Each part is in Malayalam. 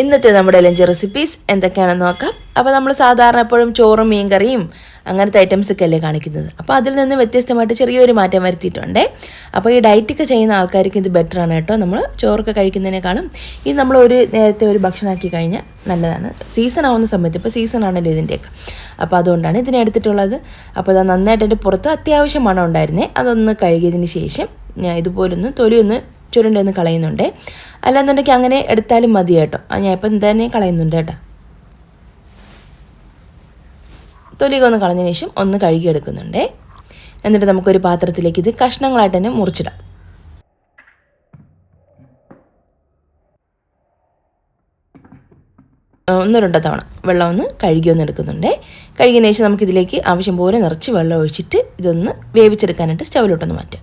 ഇന്നത്തെ നമ്മുടെ ലഞ്ച് റെസിപ്പീസ് എന്തൊക്കെയാണെന്ന് നോക്കാം. അപ്പോൾ നമ്മൾ സാധാരണ എപ്പോഴും ചോറും മീൻകറിയും അങ്ങനത്തെ ഐറ്റംസ് ഒക്കെ അല്ലേ കാണിക്കുന്നത്. അപ്പോൾ അതിൽ നിന്ന് വ്യത്യസ്തമായിട്ട് ചെറിയൊരു മാറ്റം വരുത്തിയിട്ടുണ്ട്. അപ്പോൾ ഈ ഡയറ്റൊക്കെ ചെയ്യുന്ന ആൾക്കാർക്ക് ഇത് ബെറ്റർ ആണ് കേട്ടോ. നമ്മൾ ചോറൊക്കെ കഴിക്കുന്നതിനേക്കാളും ഇത് നമ്മൾ ഒരു നേരത്തെ ഒരു ഭക്ഷണമാക്കി കഴിഞ്ഞാൽ നല്ലതാണ്. സീസൺ ആവുന്ന സമയത്ത് ഇപ്പോൾ സീസൺ ആണല്ലോ ഇതിന്റെയൊക്കെ. അപ്പോൾ അതുകൊണ്ടാണ് ഇതിനെ എടുത്തിട്ടുള്ളത്. അപ്പോൾ അത് നന്നായിട്ട് എന്റെ പുറത്ത് അത്യാവശ്യം മണം ഉണ്ടായിരുന്നേ അതൊന്ന് കഴുകിയതിന് ശേഷം ഞാൻ ഇതുപോലൊന്ന് തൊലിയൊന്ന് ചുരുണ്ടൊന്ന് കളയുന്നുണ്ട്. അല്ലാന്നുണ്ടെങ്കിൽ അങ്ങനെ എടുത്താലും മതി കേട്ടോ. ഞാൻ ഇപ്പം തന്നെ കളയുന്നുണ്ട് കേട്ടോ. തൊലിക ഒന്ന് കളഞ്ഞതിന് ശേഷം ഒന്ന് കഴുകിയെടുക്കുന്നുണ്ടേ എന്നിട്ട് നമുക്കൊരു പാത്രത്തിലേക്ക് ഇത് കഷ്ണങ്ങളായിട്ട് തന്നെ മുറിച്ചിടാം. ഒന്ന് രണ്ട് തവണ വെള്ളം ഒന്ന് കഴുകി ഒന്ന് എടുക്കുന്നുണ്ട്. കഴുകിയതിന് ശേഷം നമുക്കിതിലേക്ക് ആവശ്യം പോലെ നിറച്ച് വെള്ളം ഒഴിച്ചിട്ട് ഇതൊന്ന് വേവിച്ചെടുക്കാനായിട്ട് സ്റ്റൗവിലോട്ടൊന്ന് മാറ്റാം.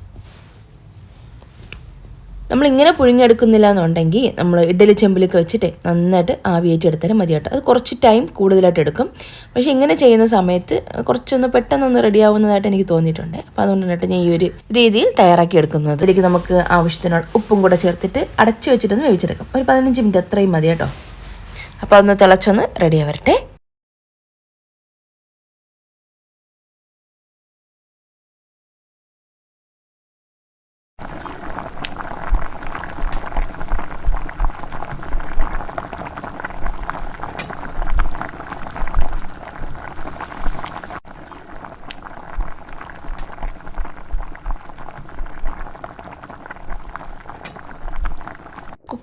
നമ്മളിങ്ങനെ പുഴുങ്ങിയെടുക്കുന്നില്ല എന്നുണ്ടെങ്കിൽ നമ്മൾ ഇഡ്ഡലി ചെമ്പിലൊക്കെ വെച്ചിട്ട് നന്നായിട്ട് ആവിയേറ്റെടുത്താലും മതി കേട്ടോ. അത് കുറച്ച് ടൈം കൂടുതലായിട്ട് എടുക്കും. പക്ഷേ ഇങ്ങനെ ചെയ്യുന്ന സമയത്ത് കുറച്ചൊന്ന് പെട്ടെന്നൊന്ന് റെഡിയാവുന്നതായിട്ട് എനിക്ക് തോന്നിയിട്ടുണ്ട്. അപ്പോൾ അതുകൊണ്ടാണ് ഞാൻ ഈ ഒരു രീതിയിൽ തയ്യാറാക്കി എടുക്കുന്നത്. ഇതിലേക്ക് നമുക്ക് ആവശ്യത്തിനുള്ള ഉപ്പും കൂടെ ചേർത്തിട്ട് അടച്ചു വെച്ചിട്ടൊന്ന് വേവിച്ചെടുക്കാം. ഒരു പതിനഞ്ച് മിനിറ്റ് അത്രയും മതി കേട്ടോ. അപ്പോൾ അതൊന്ന് തിളച്ചൊന്ന് റെഡി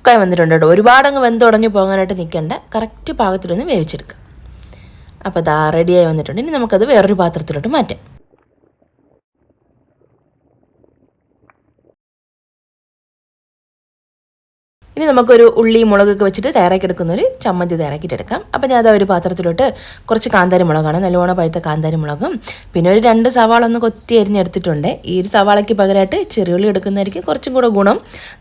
കുക്കായി വന്നിട്ടുണ്ട് കേട്ടോ. ഒരുപാട് അങ്ങ് വെന്തുടഞ്ഞു പോകാനായിട്ട് നിൽക്കേണ്ട. കറക്റ്റ് പാകത്തിലൊന്ന് വേവിച്ചെടുക്കുക അപ്പോൾ ദാ റെഡിയായി വന്നിട്ടുണ്ട്. ഇനി നമുക്കത് വേറൊരു പാത്രത്തിലോട്ട് മാറ്റാം. ഇനി നമുക്കൊരു ഉള്ളി മുളകൊക്കെ വെച്ചിട്ട് തയ്യാറാക്കി എടുക്കുന്ന ഒരു ചമ്മന്തി തയ്യാറാക്കിയിട്ട് എടുക്കാം. അപ്പോൾ ഞാൻ അതൊരു പാത്രത്തിലോട്ട് കുറച്ച് കാന്താരി മുളകാണ്. നല്ലോണം പഴുത്ത കാന്താരി മുളകും. പിന്നെ ഒരു രണ്ട് സവാള ഒന്ന് കൊത്തി അരിഞ്ഞെടുത്തിട്ടുണ്ട് ഈ ഒരു സവാളയ്ക്ക് പകരമായിട്ട് ചെറിയുള്ളി എടുക്കുന്നതായിരിക്കും കുറച്ചും കൂടെ ഗുണം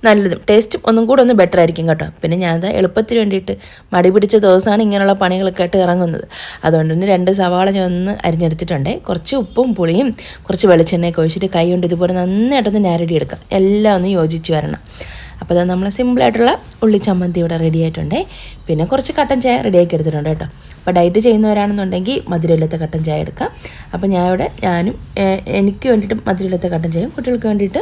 നല്ലതും. ടേസ്റ്റും ഒന്നും കൂടെ ഒന്ന് ബെറ്റർ ആയിരിക്കും കേട്ടോ. പിന്നെ ഞാൻ അത് എളുപ്പത്തിന് വേണ്ടിയിട്ട് മടി പിടിച്ച ദിവസമാണ് ഇങ്ങനെയുള്ള പണികളൊക്കെ ആയിട്ട് ഇറങ്ങുന്നത്. അതുകൊണ്ട് തന്നെ രണ്ട് സവാള ഞാൻ ഒന്ന് അരിഞ്ഞെടുത്തിട്ടുണ്ട്. കുറച്ച് ഉപ്പും പുളിയും കുറച്ച് വെളിച്ചെണ്ണയൊക്കെ ഒഴിച്ചിട്ട് കൈ കൊണ്ട് ഇതുപോലെ നന്നായിട്ടൊന്ന് ഞാരടി എടുക്കാം എല്ലാം ഒന്ന് യോജിച്ച് വരണം. അപ്പോൾ അത് നമ്മൾ സിമ്പിളായിട്ടുള്ള ഉള്ളി ചമ്മന്തി ഇവിടെ റെഡി ആയിട്ടുണ്ട്. പിന്നെ കുറച്ച് കട്ടൻ ചായ റെഡിയാക്കി എടുത്തിട്ടുണ്ട് കേട്ടോ. അപ്പോൾ ഡയറ്റ് ചെയ്യുന്നവരാണെന്നുണ്ടെങ്കിൽ മധുരമില്ലാത്ത കട്ടൻ ചായ എടുക്കാം. അപ്പോൾ ഞാൻ ഇവിടെ ഞാനും എനിക്ക് വേണ്ടിയിട്ട് മധുരമില്ലാത്ത കട്ടൻ ചായയും കുട്ടികൾക്ക് വേണ്ടിയിട്ട്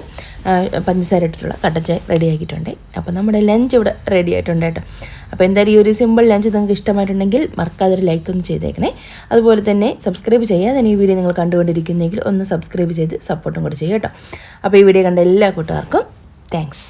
പഞ്ചസാര ഇട്ടിട്ടുള്ള കട്ടൻ ചായ റെഡിയാക്കിയിട്ടുണ്ട് അപ്പോൾ നമ്മുടെ ലഞ്ച് ഇവിടെ റെഡി ആയിട്ടുണ്ട് കേട്ടോ. അപ്പോൾ എന്തായാലും ഈ ഒരു സിമ്പിൾ ലഞ്ച് നിങ്ങൾക്ക് ഇഷ്ടമായിട്ടുണ്ടെങ്കിൽ മറക്കാതെ ഒരു ലൈക്ക് ഒന്ന് ചെയ്തേക്കണേ. അതുപോലെ തന്നെ സബ്സ്ക്രൈബ് ചെയ്യാതെ ഈ വീഡിയോ നിങ്ങൾ കണ്ടുകൊണ്ടിരിക്കുന്നെങ്കിൽ ഒന്ന് സബ്സ്ക്രൈബ് ചെയ്ത് സപ്പോർട്ടും കൂടെ ചെയ്യും കേട്ടോ. അപ്പോൾ ഈ വീഡിയോ കണ്ട എല്ലാ കൂട്ടുകാർക്കും താങ്ക്സ്